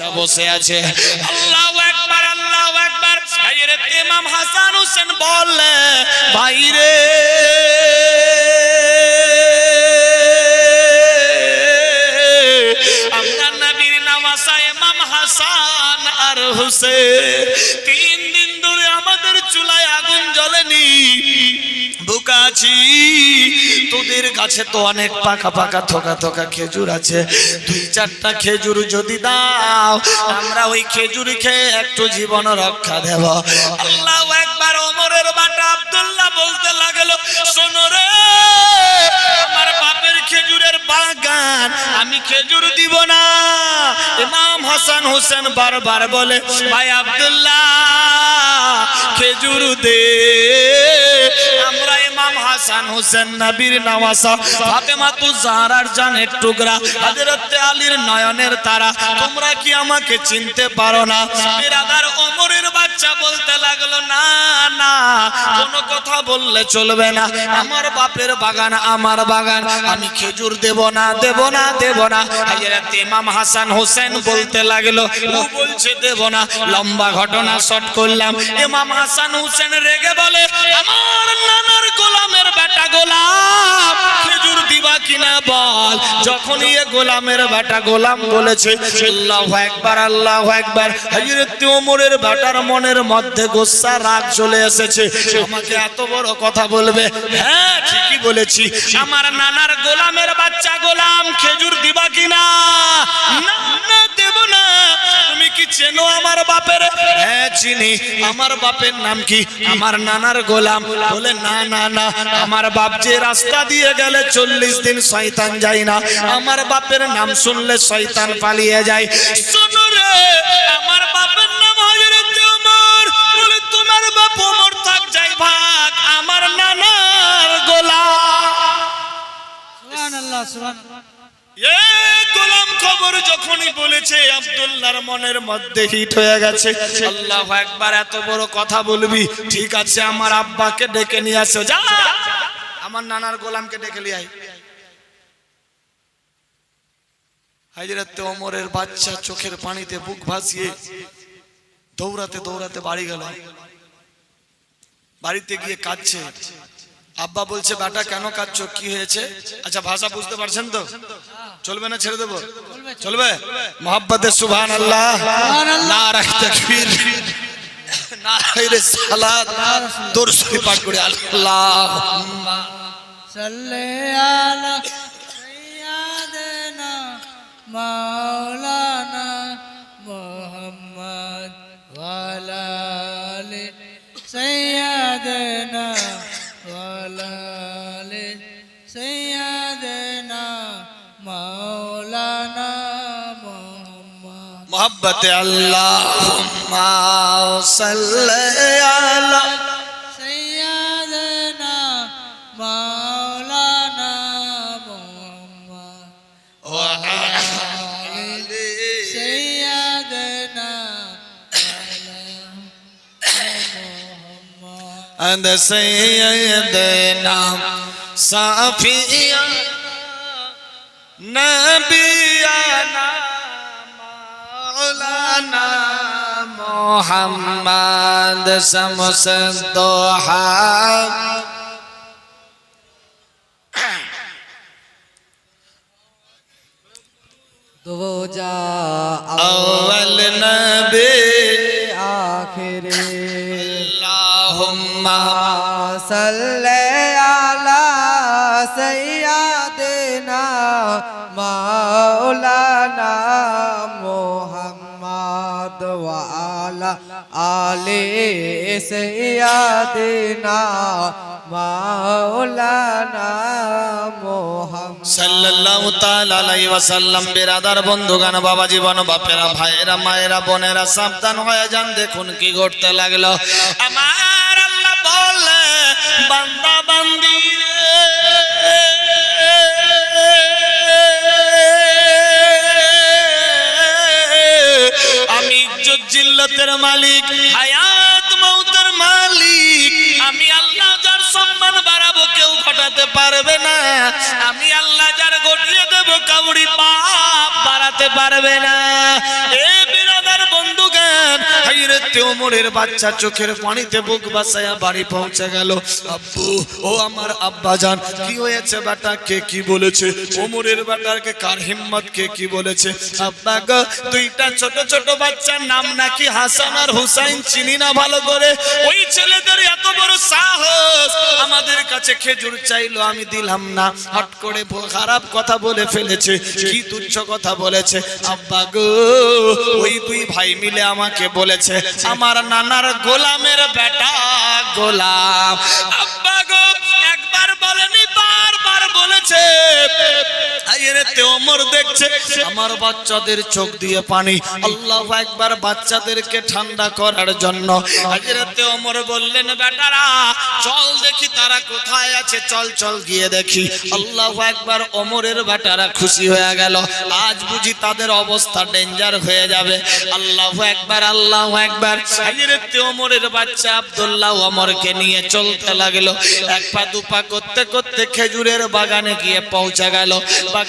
বাচ্চা বসে আছে। আল্লাহু আকবার, আল্লাহু হযরত ইমাম হাসান হোসেন বললে ভাইরে আমরা নবীর নামাসা ইমাম হাসান আর হোসেন। তিন দিন ধরে আমাদের চুলায় আগুন জ্বলেনি বুকাছি তোদের কাছে তো অনেক পাকা পাকা থোকা থোকা খেজুর আছে। দুই চারটা খেজুর যদি দাও, আমরা ওই খেজুর খেয়ে একটু জীবন রক্ষা দেব। আল্লাহ একবার ওমরের বাটা আব্দুল্লাহ বলতে লাগল, শোনো রে, আমার বাপের খেজুরের বাগান, আমি খেজুর দিব না। ইমাম হাসান হোসেন বারবার বলে, ভাই আব্দুল্লাহ, খেজুর দে হাসান হোসেন নবীর নওয়াসা, ফাতেমা তু জাহরার জানের টুকরা, হযরত আলীর নয়নের তারা। তোমরা কি আমাকে চিনতে পারো না? বিরাদার ওমরের বাচ্চা বলতে লাগল, না না, কোনো কথা বললে চলবে না। আমার বাপের বাগান, আমার বাগান। আমি খেজুর দেব না দেব না দেব না। হযরত ইমাম হাসান হোসেন বলতে লাগল, ও বলছে দেব না। লম্বা ঘটনা শর্ট করলাম। ইমাম হাসান হোসেন রেগে বলে, আমার নানার গোলামের বেটা গোলাম, খেজুর দিবা কিনা বল? যখন ইয়ে গোলামের বেটা গোলাম বলেছে, আল্লাহ একবার আল্লাহ একবার ওমরের বেটার মনের মধ্যে গোসা, রাগ চলে এসেছে। আমাকে এত বড় কথা বলবে? হ্যাঁ ঠিকই বলেছি। আমার নানার গোলামের বাচ্চা আমার বাপের হ্যাঁ চিনি আমার বাপের নাম কি? আমার নানার গোলাম। বলে না না না আমার বাপ যে রাস্তা দিয়ে গেলে চল্লিশ দিন শয়তান যায় না। আমার বাপের নাম শুনলে শয়তান পালিয়ে যায়। শোনো রে আমার বাপের নাম হযরত ওমর। বলে তোমার বাপ ওমর থাক যাই ভাগ আমার নানার গোলাম। সুবহানাল্লাহ সুবহানাল্লাহ। এ গোলাম খবর আমার আব্বাকে ডেকে নিয়ে আসো, যা। আমার নানার গোলামকে ডেকে নিয়ে ওমরের বাচ্চা চোখের পানিতে বুক ভাসিয়ে দৌড়াতে দৌড়াতে বাড়ি গেল। বাড়িতে গিয়ে কাঁদছে। আব্বা বলছে, বেটা কেন কাঁদছো? কি হয়েছে? আচ্ছা ভাষা বুঝতে পারছেন তো? চলবে না, ছেড়ে দেবো? চলবে? মোহাব্বতে সুবহান আল্লাহ সাইয়্যিদিনা মাওলানা محبت اللهم صل على سيدنا مولانا محمد وعلى سيدنا محمد أنت سيدنا صافي نبي محمد شمس الضحى دو جا اول نبی آخر اللہم صلی আলে সৈয়াদিনা মাওলানা মোহাম্মদ সাল্লাল্লাহু তাআলা আলাইহি ওয়াসাল্লাম, বেরাদার বন্ধুগণ বাবা জীবন, বাপেরা, ভাইয়েরা, মায়েরা, বোনেরা, সাবধান হয়ে যান, দেখুন কি ঘটতে লাগল। আমার আল্লাহ বলে ইজ্জত জিল্লতের মালিক, হায়াত মৌতের মালিক। আমি আল্লাহ যার সম্মান বাড়াবো কেউ ঘটাতে পারবে না। আমি আল্লাহ যার ঘটিয়ে দেবো কাউরি পাপ বাড়াতে পারবে না। এ হাজরাতে বাচ্চা চোখের পানিতে বুক বাসায়া বাড়ি পৌঁছে গেল। আব্বু, ও আমার আব্বা কি হয়েছে বেটা? কে কি বলেছে? ওমরের কার হিম্মত? কে কি বলেছে? আব্বা গো, দুইটা ছোট ছোট বাচ্চার নাম নাকি হাসান আর হুসাইন চিনি না ভালো করে? ওই ছেলেদের এত বড় সাহস! আমাদের কাছে খেজুর চাইলো, আমি দিলাম না। হট করে খারাপ কথা বলে ফেলেছে, কি তুচ্ছ কথা বলেছে? আব্বা গো, ওই দুই ভাই মিলে আমাকে বলেছে আমার নানার গোলামের বেটা গোলাম। আইরেতে ওমর দেখছে। আমার বাচ্চাদের চোখ দিয়ে পানি। আল্লাহ একবার বাচ্চাদেরকে ঠান্ডা করার জন্য আইরেতে ওমর বললেন, বেটারা, চল দেখি তারা কোথায় আছে। চল চল গিয়ে দেখি। আল্লাহ একবার ওমরের বেটারা খুশি হয়ে গেল। আজ বুঝি তাদের অবস্থা ডেঞ্জার হয়ে যাবে। আল্লাহ একবার আল্লাহ একবার। আইরেতে ওমরের বাচ্চা আব্দুল্লাহ ওমরকে নিয়ে চলতে লাগল। এক পা দুপা করতে করতে খেজুরের বাগানে গিয়ে পৌঁছে গেল।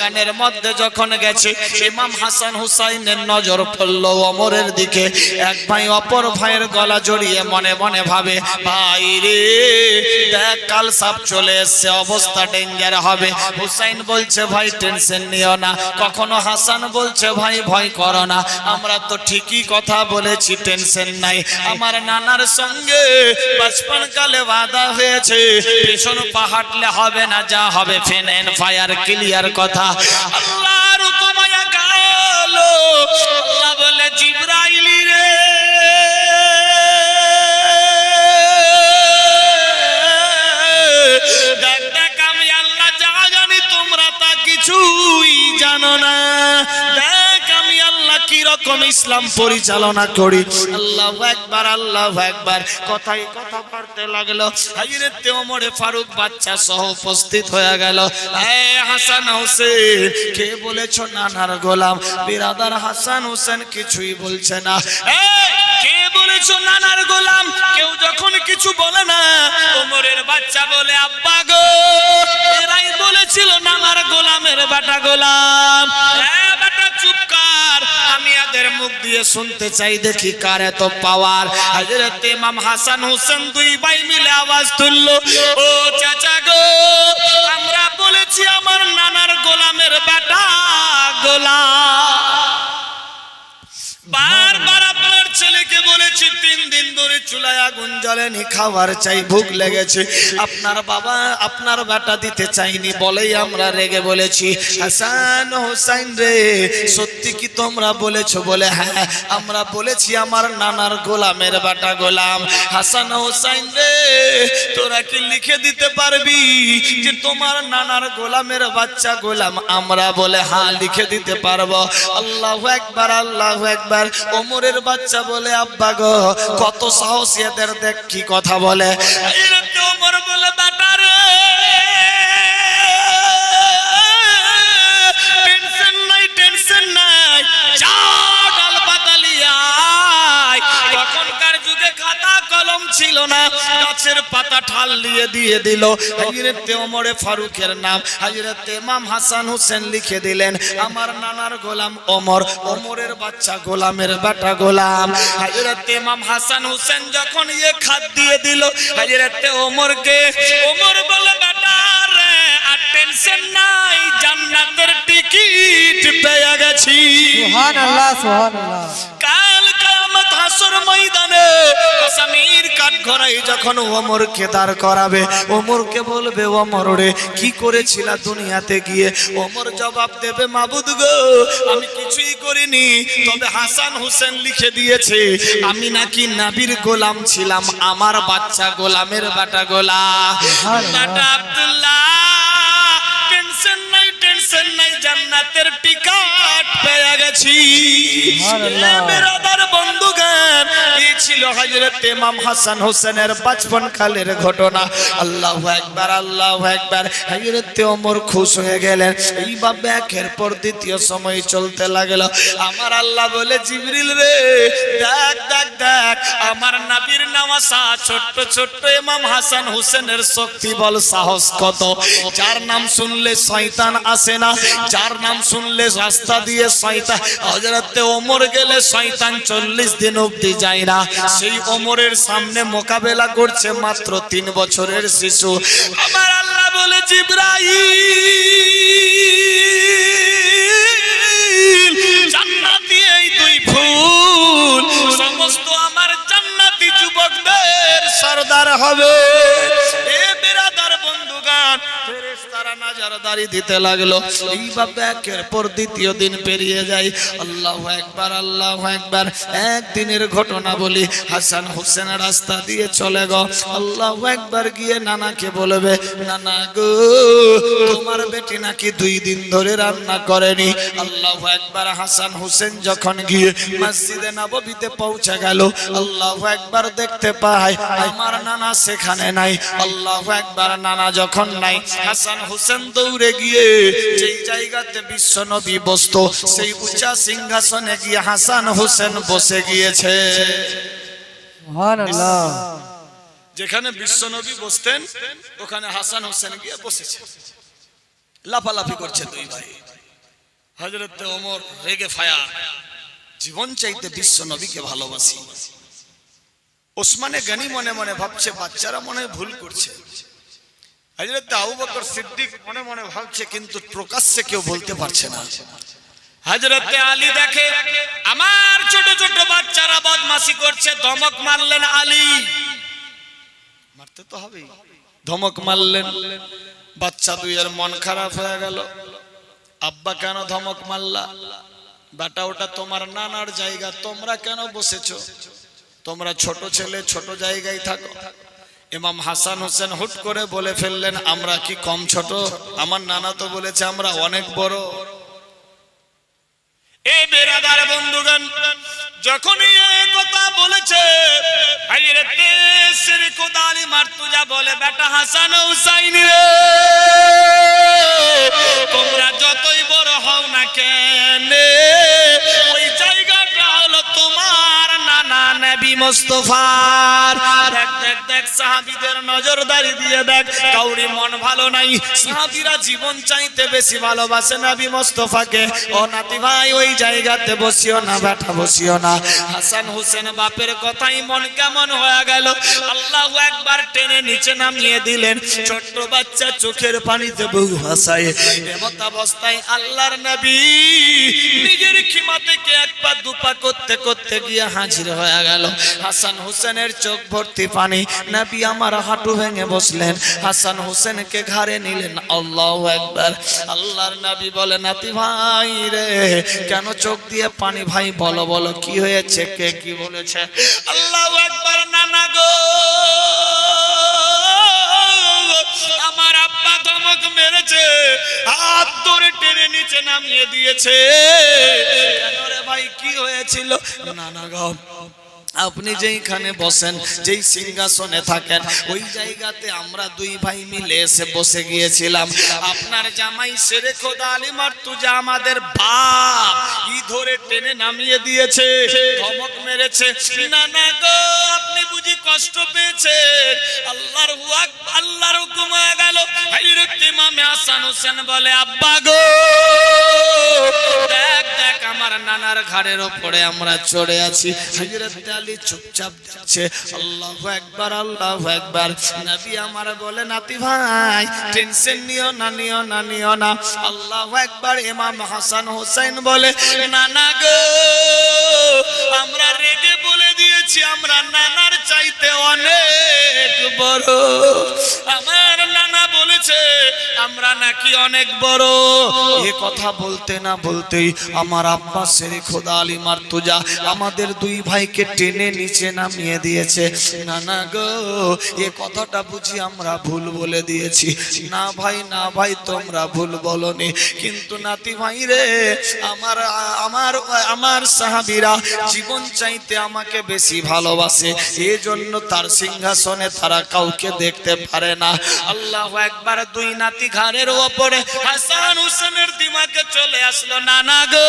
বাগানের মধ্যে যখন গেছে, ইমাম হাসান হুসাইনের নজর পড়ল অমরের দিকে। এক ভাই অপর ভাইয়ের গলা জড়িয়ে মনে মনে ভাবে, ভাই রে, দেখ কাল সাপ চলে এসছে, অবস্থা ডেঞ্জার হবে। হুসাইন বলছে, ভাই, টেনশন নিও না। কখনো হাসান বলছে, ভাই, ভয় করো না, আমরা তো ঠিকই কথা বলেছি, টেনশন নাই। আমার নানার সঙ্গে বাচপন কালে বাধা হয়েছে। পেছন পাহাড়লে হবে না, যা হবে, ফেন ফায়ার, ক্লিয়ার কথা। আল্লাহর হুকুমায়া রকম ইসলাম পরিচালনা করি। আল্লাহ একবার আল্লাহ একবার কথাই কথা বাড়তে লাগল। হাজিরে ওমরে ফারুক বাচ্চা সহ উপস্থিত হয়ে গেল। হাসান হোসেন, কে বলেছ নানার গোলাম? বিরাদার হাসান হোসেন কিছুই বলছে না। কে বলেছ নানার গোলাম? কেউ যখন কিছু বলে না, ওমরের বাচ্চা বলে, আব্বা গো, এরাই বলেছিল নানার গোলামের বাটা গোলাম। মুখ দিয়ে শুনতে চাই, দেখি কার এত পাওয়ার হযরত ইমাম হাসান হোসেন দুই ভাই মিলে আওয়াজ তুলল, ও চাচা গো, আমরা বলেছি আমার নানার গোলামের বেটা গোলাম। বারবার ছেলেকে বলেছি, তিন দিন ধরে চুলায় আগুন খাবার চাই লেগেছে। আপনার বাবা, আপনার দিতে চাইনি, বলেই আমরা রেগে বলেছি, হাসান হোসাইন রে, সত্যি কি তোমরা বলে হ্যাঁ আমরা বলেছি আমার নানার গোলামের বেটা গোলাম। হাসান হোসাইন রে, তোরা কি লিখে দিতে পারবি যে তোমার নানার গোলামের বাচ্চা গোলাম? আমরা বলে হ্যাঁ লিখে দিতে পারব। আল্লাহ একবার আল্লাহ একবার, ওমরের বাচ্চা বলে আব্বা গো কত সাহস এদের দেখ কি কথা বলে। বলে বেটা রে। পাতা দিয়ে দিয়ে দিল। হাজরতে ওমরে ফারুকের নাম হাজরতে ইমাম হাসান হোসেন লিখে দিলেন আমার নানার গোলাম ওমর ওমরের বাচ্চা গোলামের বেটা গোলাম। হাজরতে ইমাম হাসান হোসেন যখন ইয়ে খাত দিয়ে দিল হাজরতে ওমরকে ওমর বলে বেটা রে আর টেনশন নাই জান্নাতের টিকিট পেয়ে গেছি। সুবহানাল্লাহ সুবহানাল্লাহ। কাল কিয়ামত হাসর ময়দানে আসামির কাঠ ঘরাই যখন ওমরকে দাঁড় করাবে ওমরকে বলবে ওমর রে কি করেছিলা দুনিয়াতে গিয়ে? ওমর জবাব দেবে মাবুদ গো আমি কিছুই করিনি তবে হাসান হোসেন লিখে দিয়েছে আমি নাকি নাবির গোলাম ছিলাম আমার বাচ্চা গোলামের বাটা গোলা। বাটা আব্দুল্লাহ টেনশন নাই টেনশন নাই জান্নাতের টিকাট পেয়ে গেছি। সুবহানাল্লাহ। ছিল হযরত ইমাম হাসান হোসেনের বাচপন কালের ঘটনা। আল্লাহু একবার আল্লাহু একবার হযরত ওমর খুশ হয়ে গেলেন। এইভাবে একের পর দ্বিতীয় সময় চলতে লাগল। আমার আল্লাহ বলে, জিবরিল রে, দেখ দেখ দেখ, আমার নামাসা ছোট্ট ছোট্ট ইমাম হাসান হোসেনের শক্তি বল সাহস কত? যার নাম শুনলে শয়তান আসে না, যার নাম শুনলে রাস্তা দিয়ে শয়তান হযরতে ওমর গেলে শয়তান চল্লিশ দিন অবধি যায় না। সেই ওমরের সামনে মোকাবেলা করছে মাত্র তিন বছরের শিশু। আমার আল্লাহ বলে এই দুই সমস্ত আমার জান্নাতি সর্দার হবে। এ বেরাদার তোমার বেটি নাকি দুই দিন ধরে রান্না করেনি? আল্লাহু একবার হাসান হোসেন যখন গিয়ে মসজিদে নববীতে পৌঁছে গেল, আল্লাহু একবার দেখতে পায়, আমার নানা সেখানে নাই। আল্লাহু একবার নানা যখন নাই, হাসান হোসেন দৌড়ে গিয়ে যেই জায়গাতে বিশ্ব নবী বসত সেই উঁচা সিংহাসনে গিয়ে হাসান হোসেন বসে গিয়েছে। যেখানে বিশ্ব নবী বসতেন ওখানে হাসান হোসেন গিয়ে বসেছে। লাফালাফি করছে দুই ভাই। হজরত ওমর রেগে ফায়ার জীবন চাইতে বিশ্ব নবীকে ভালোবাসি। ওসমানে গানি মনে মনে ভাবছে বাচ্চারা মনে ভুল করছে। হজরত আবু বকর সিদ্দিক মনে মনে ভাবছে কিন্তু প্রকাশ্যে কেউ বলতে পারছে না। হজরতে আলী দেখে আমার ছোট ছোট বাচ্চারা বদমাসি করছে ধমক মারলেন আলী। মারতে তো হবেই। ধমক মারলেন বাচ্চা দুইয়ের মন খারাপ হয়ে গেল। আব্বা কেন ধমক মারলা? বেটা ওটা তোমার নানার জায়গা তোমরা কেন বসেছো? তোমরা ছোট ছেলে ছোট জায়গায় থাকো। ইমাম হাসান হোসেন হুট করে বলে ফেললেন, আমরা কি কম ছোট? আমার নানা তো বলেছে, আমরা অনেক বড়। এই বেরাদার বন্ধুগণ, যখনই কথা বলেছে বলে, বেটা হাসান হুসাইন তোমরা যতই বড় হও না কেন নবী দেখ দেখ দেখ, সাহাবীদের নজরদারি দিয়ে দেখ কাউরি মন ভালো নাই। সাহাবীরা জীবন চাইতে বেশি ভালোবাসে নবী ও নাতি ভাই, ওই জায়গাতে বসিও না, বেটা বসিও না। হাসান হোসেন বাপের কথাই মন কেমন হয়ে গেল। আল্লাহ একবার টেনে নিচে নামিয়ে দিলেন। ছোট্ট বাচ্চা চোখের পানিতে বহু হাসায়। এমত অবস্থায় আল্লাহর নবী নিজের খিমা থেকে এক পা দুপা করতে করতে গিয়ে হাজির হয়ে গেল। হাসান হোসেনের চোখ ভর্তি পানি। নবী আমার হাঁটু ভেঙে বসলেন। হাসান হোসেনকে ঘাড়ে নিলেন। আল্লাহ একবার আল্লাহর নবী বলে নাতি ভাই রে, কেন চোখ দিয়ে পানি? ভাই, বলো বলো, কি হয়েছে? কে কি বলেছে? আল্লাহ একবার নানা গো, আমার আব্বা ধমক মেরেছে, হাত ধরে টেনে নিচে নামিয়ে দিয়েছে। ভাই, কি হয়েছিল? নানা গো আপনি যেইখানে বসেন, যেই সিংহাসনে থাকেন, ওই জায়গাতে আমরা দুই ভাই মিলে এসে বসে গিয়েছিলাম। আপনার জামাই সেরে খোদা আলী মার্তুজা আমাদের বাপ। ই ধরে টেনে নামিয়ে দিয়েছে? ধমক মেরেছে, না না গো। কষ্ট পেয়েছে। আল্লাহর আল্লাহর হুকুম হয়ে গেল। ইমাম হাসান হোসেন বলে, আব্বা গো নানার ঘাড়ের ওপরে আমরা চড়ে আছি। আমার বলে, নাতি ভাই নিও না নিও না হাসান হোসেন বলে, নানা গো, আমরা রেগে বলে দিয়েছি, আমরা নানার আমরা নাকি অনেক বড়। এ কথা বলতে না বলতেই আমার আব্বা সেরে খোদা আলী মার্তুজা আমাদের দুই ভাইকে টেনে নিচে নামিয়ে দিয়েছে। নানা গো, এ কথাটা বুঝি আমরা ভুল বলে দিয়েছি। না ভাই না ভাই, তোমরা ভুল বলনি। কিন্তু নাতি ভাই রে, আমার আমার আমার সাহাবীরা জীবন চাইতে আমাকে বেশি ভালোবাসে। এজন্য তার সিংহাসনে তারা কাউকে দেখতে পারে না। আল্লাহ একবার দুই নাতি ঘাড়ের ওপরে হাসান হোসেনের দিমাকে চলে আসলো, নানা গো,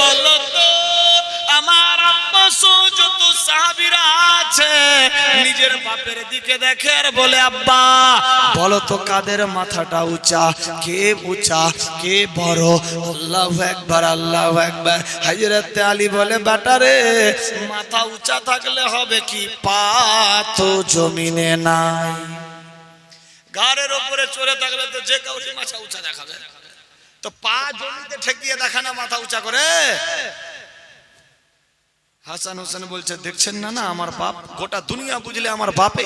বলো তো, আমার যত সাহাবীরা আছে। নিজের বাপের দিকে দেখে আর বলে, আব্বা, বলো তো কাদের মাথাটা উঁচা, কে উঁচা, কে বড়? আল্লাহ একবার আল্লাহ একবার হাজরতে আলী বলে বাটারে মাথা উঁচা থাকলে হবে কি? পা তো জমিনে নাই। গাড়ের ওপরে চড়ে থাকলে তো যে কাউকে মাথা উঁচা দেখা যায়। তো পা জমিতে ঠেকিয়ে দেখা না মাথা উঁচা করে। হাসান হোসেন বলছে, দেখছেন না না, আমার বাপ, গোটা দুনিয়া বুঝলে আমার বাপে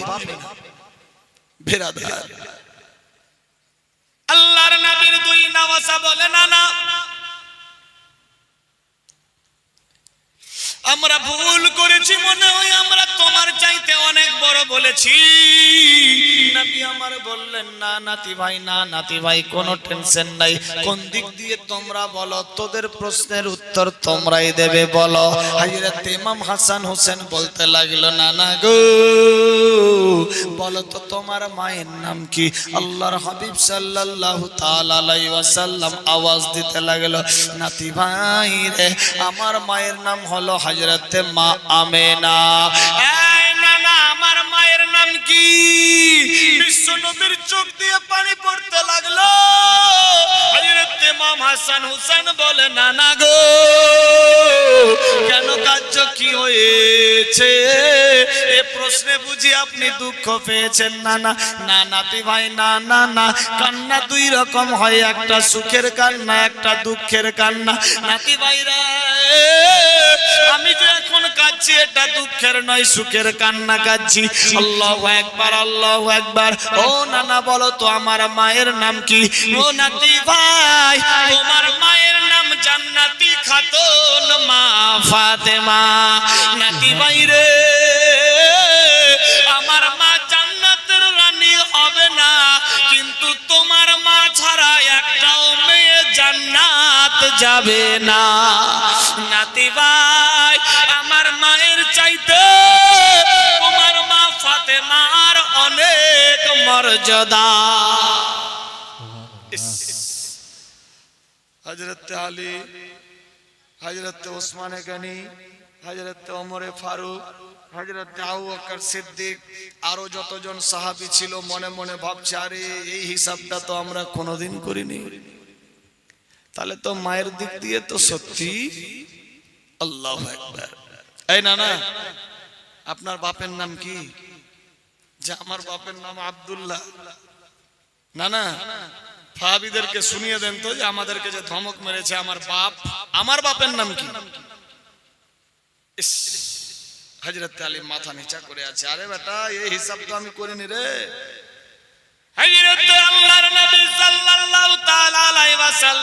বেরাদার আল্লাহর নবীর দুই নামাজা বলে, না না। আমরা ভুল করেছি মনে হয়, আমরা তোমার চাইতে অনেক বড় বলেছি। নবী আমার বললেন, না নাতি ভাই, না নাতি ভাই, কোনো টেনশন নাই। কোন দিক দিয়ে তোমরা বলো, তোদের প্রশ্নের উত্তর তোমরাই দেবে, বলো। হযরত ইমাম হাসান হোসেন বলতে লাগল না না গো, বলো তো তোমার মায়ের নাম কি? আল্লাহর হাবিব সাল্লাল্লাহু তাআলা আলাইহি ওয়াসাল্লাম আওয়াজ দিতে লাগল, নাতি ভাই রে, আমার মায়ের নাম হলো হযরত মা আমেনা। বিশ্ব নদীর দিয়ে পানি পড়তে লাগল। হাসান হুসেন বলে গো, কেন কার্য কি হয়েছে? এ প্রশ্নে বুঝি আপনি দুঃখ পেয়েছেন না না না নাতি ভাই, না না না। কান্না দুই রকম হয়, একটা সুখের কান্না, একটা দুঃখের কান্না। নাতি ভাইরা আমি যে এখন কাঁদছি, এটা দুঃখের নয়, সুখের কান্না কাঁদছি। আল্লাহ একবার আল্লাহ একবার ও নানা, বলো তো, আমার মায়ের নাম কি? ও নাতি ভাই, তোমার মায়ের নাম জান্নাতি খাতুন মা ফাতেমা। নাতি ভাই রে যাবে না। নাতি ভাই, আমার মায়ের চাইতে তোমার মা ফাতেমার অনেক মর্যাদা। হজরত আলী হজরত ওসমানে গনি হজরত ওমরে ফারুক হজরত আবু বকর সিদ্দিক, আরও যতজন সাহাবী ছিল মনে মনে ভাবছে, আরে এই হিসাবটা তো আমরা কোনোদিন করিনি। তাহলে তো মায়ের দিক দিয়ে তো সত্যি। আল্লাহ এই না না আপনার বাপের নাম কি? যে আমার বাপের নাম আব্দুল্লাহ। না না ফাহাবিদেরকে শুনিয়ে দেন তো যে আমাদেরকে যে ধমক মেরেছে আমার বাপ। আমার বাপের নাম কি? ইস, হযরত আলী মাথা নিচা করে আছে। আরে বেটা এই হিসাব তো আমি করিনি রে। হযরত আল্লাহর নবী সাল্লাল্লাহু তাআলা আলাইহি ওয়াসাল্লাম